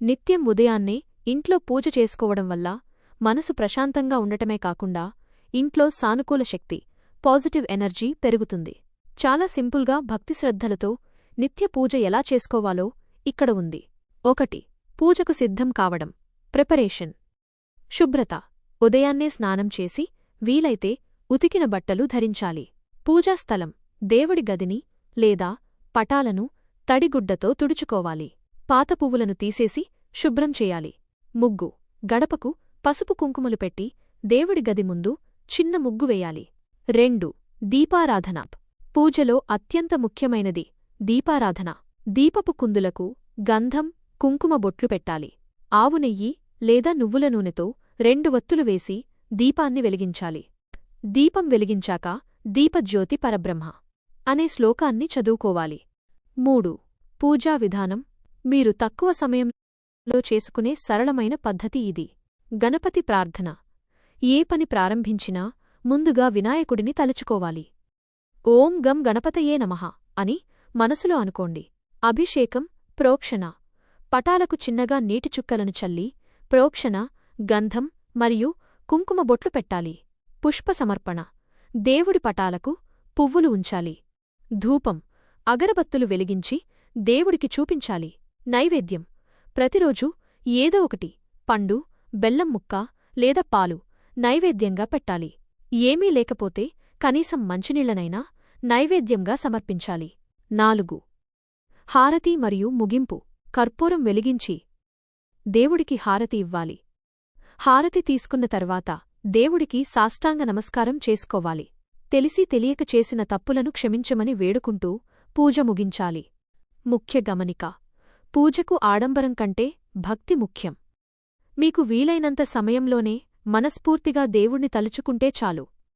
నిత్యం ఉదయాన్నే ఇంట్లో పూజ చేసుకోవడం వల్ల మనసు ప్రశాంతంగా ఉండటమే కాకుండా ఇంట్లో సానుకూల శక్తి పాజిటివ్ ఎనర్జీ పెరుగుతుంది. చాలా సింపుల్గా భక్తి శ్రద్ధలతో నిత్య పూజ ఎలా చేసుకోవాలో ఇక్కడ ఉంది. ఒకటి పూజకు సిద్ధం కావడం. ప్రిపరేషన్. శుభ్రత. ఉదయాన్నే స్నానం చేసి వీలైతే ఉతికిన బట్టలు ధరించాలి. పూజాస్థలం దేవుడి గదిని లేదా పటాలను తడిగుడ్డతో తుడుచుకోవాలి. పాత పువ్వులను తీసేసి శుభ్రం చేయాలి. ముగ్గు. గడపకు పసుపు కుంకుమలు పెట్టి దేవుడి గది ముందు చిన్న ముగ్గు వేయాలి. రెండు. దీపారాధన. పూజలో అత్యంత ముఖ్యమైనది దీపారాధన. దీపపు కుందులకు గంధం కుంకుమ బొట్లు పెట్టాలి. ఆవు నెయ్యి లేదా నువ్వుల నూనెతో రెండు వత్తులు వేసి దీపాన్ని వెలిగించాలి. దీపం వెలిగించాక దీపజ్యోతి పరబ్రహ్మ అనే శ్లోకాన్ని చదువుకోవాలి. మూడు. పూజా విధానం మీరు తక్కువ సమయంలో చేసుకునే సరళమైన పద్ధతి ఇది. గణపతి ప్రార్థన. ఏ పని ప్రారంభించినా ముందుగా వినాయకుడిని తలుచుకోవాలి. ఓం గం గణపతయే నమః అని మనసులో అనుకోండి. అభిషేకం ప్రోక్షణ. పటాలకు చిన్నగా నీటి చుక్కలను చల్లి ప్రోక్షణ గంధం మరియు కుంకుమ బొట్లు పెట్టాలి. పుష్ప సమర్పణ. దేవుడి పటాలకు పువ్వులు ఉంచాలి. ధూపం. అగరబత్తులు వెలిగించి దేవుడికి చూపించాలి. నైవేద్యం. ప్రతిరోజు ఏదో ఒకటి పండు బెల్లం ముక్క లేదా పాలు నైవేద్యంగా పెట్టాలి. ఏమీ లేకపోతే కనీసం మంచినీళ్ళనైనా నైవేద్యంగా సమర్పించాలి. నాలుగు. హారతి మరియు ముగింపు. కర్పూరం వెలిగించి దేవుడికి హారతి ఇవ్వాలి. హారతి తీసుకున్న తర్వాత దేవుడికి సాష్టాంగ నమస్కారం చేసుకోవాలి. తెలిసి తెలియక చేసిన తప్పులను క్షమించమని వేడుకుంటూ పూజ ముగించాలి. ముఖ్య గమనిక. పూజకు ఆడంబరం కంటే భక్తి ముఖ్యం. మీకు వీలైనంత సమయంలోనే మనస్ఫూర్తిగా దేవుణ్ణి తలుచుకుంటే చాలు.